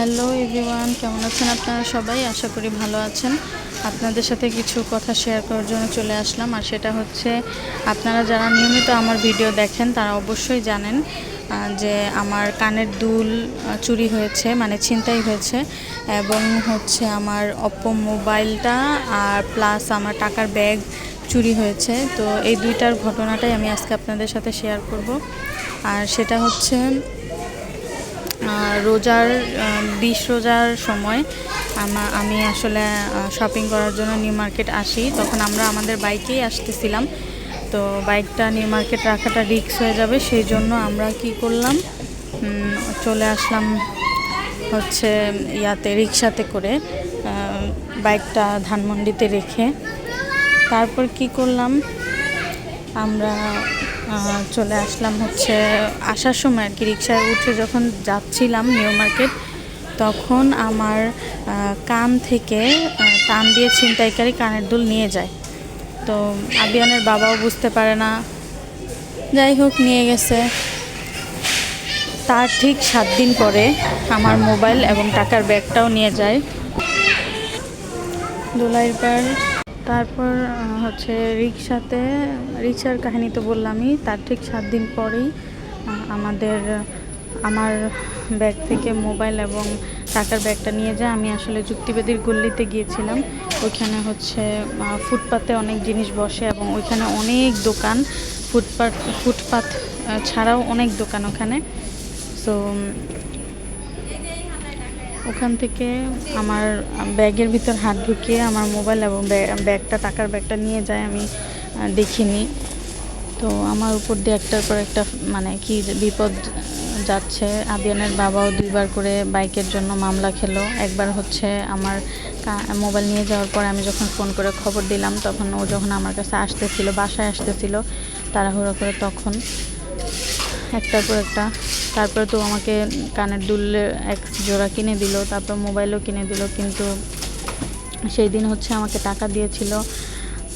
Hello everyone, কেমন আছেন আপনারা সবাই? আশা করি ভালো আছেন। আপনাদের সাথে কিছু কথা শেয়ার করার জন্য চলে আসলাম। আর সেটা হচ্ছে, আপনারা যারা নিয়মিত আমার ভিডিও দেখেন, তারা অবশ্যই জানেন যে আমার কানের দুল চুরি হয়েছে মানে ছিনতাই হয়েছে, এবং হচ্ছে আমার অপ্পো মোবাইলটা আর প্লাস আমার টাকার ব্যাগ চুরি হয়েছে। তো এই দুইটার ঘটনাটাই আমি আজকে আপনাদের সাথে শেয়ার করব। আর সেটা হচ্ছে রোজার বিশ রোজার সময় আমা- আমি আসলে শপিং করার জন্য নিউ মার্কেট আসি। তখন আমরা আমাদের বাইকেই আসতেছিলাম। তো বাইকটা নিউ মার্কেট রাখাটা রিক্স হয়ে যাবে। সেই জন্য আমরা কি করলাম? চলে আসলাম হচ্ছে ইয়াতে, রিক্সাতে করে বাইকটা ধানমন্ডিতে রেখে। তারপর কি করলাম? আমরা চলে আসলাম হচ্ছে আসার সময় আর কি। রিক্সায় উঠে যখন যাচ্ছিলাম নিউ মার্কেট, তখন আমার কান থেকে টান দিয়ে ছিনতাইকারী কানের দুল নিয়ে যায়। তো আবিয়ানের বাবাও বুঝতে পারে না। যাই হোক, নিয়ে গেছে। তার ঠিক সাত দিন পরে আমার মোবাইল এবং টাকার ব্যাগটাও নিয়ে যায়। দোলাইর পার তারপর হচ্ছে রিক্সাতে রিক্সার কাহিনী তো বললামই, তার ঠিক সাত দিন পরেই আমাদের, আমার ব্যাগ থেকে মোবাইল এবং টাকার ব্যাগটা নিয়ে যায়। আমি আসলে যুক্তিবাদীর গল্লিতে গিয়েছিলাম। ওইখানে হচ্ছে ফুটপাতে অনেক জিনিস বসে এবং ওইখানে অনেক দোকান। ফুটপাত ফুটপাত ছাড়াও অনেক দোকান ওখানে। সো ওখান থেকে আমার ব্যাগের ভিতর হাত ঢুকিয়ে আমার মোবাইল এবং ব্যা- ব্যাগটা, টাকার ব্যাগটা নিয়ে যায় আমি দেখিনি। তো আমার উপর দিয়ে একটার পর একটা মানে কি বিপদ যাচ্ছে। আবিয়ানের বাবাও দুইবার করে বাইকের জন্য মামলা খেলো। একবার হচ্ছে আমার মোবাইল নিয়ে যাওয়ার পরে আমি যখন ফোন করে খবর দিলাম, তখন ও যখন আমার কাছে আসতেছিল, বাসায় আসতেছিল, তাড়াহুড়ো করে তখন একটার পর একটা তারপরে তো আমাকে কানের দুল এক জোড়া কিনে দিল, তারপর মোবাইলও কিনে দিল, কিন্তু সেই দিন হচ্ছে আমাকে টাকা দিয়েছিল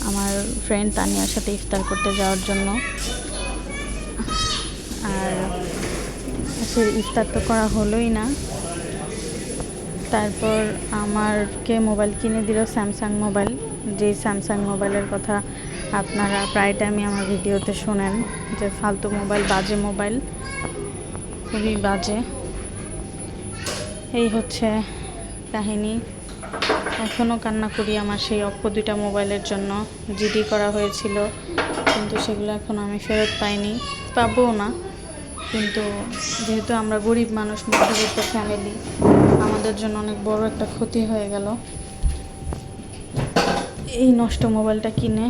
আমার ফ্রেন্ড তানিয়ার সাথে ইফতার করতে যাওয়ার জন্য। আর সে ইফতার তো করা হলোই না। তারপর আমারকে মোবাইল কিনে দিল স্যামসাং মোবাইল। যেই স্যামসাং মোবাইলের কথা আপনারা প্রায় টাইমই আমার ভিডিওতে শোনেন, যে ফালতু মোবাইল, বাজে মোবাইল। খুবই বাজে। এই হচ্ছে কাহিনী। এখনও কান্না করি আমার সেই অপ্পো দুইটা মোবাইলের জন্য। জিডি করা হয়েছিল, কিন্তু সেগুলো এখন আমি ফেরত পাইনি। পাবও না, কিন্তু যেহেতু আমরা গরিব মানুষ, মধ্যবিত্ত ফ্যামিলি আমাদের জন্য অনেক বড় একটা ক্ষতি হয়ে গেল। এই নষ্ট মোবাইলটা কিনে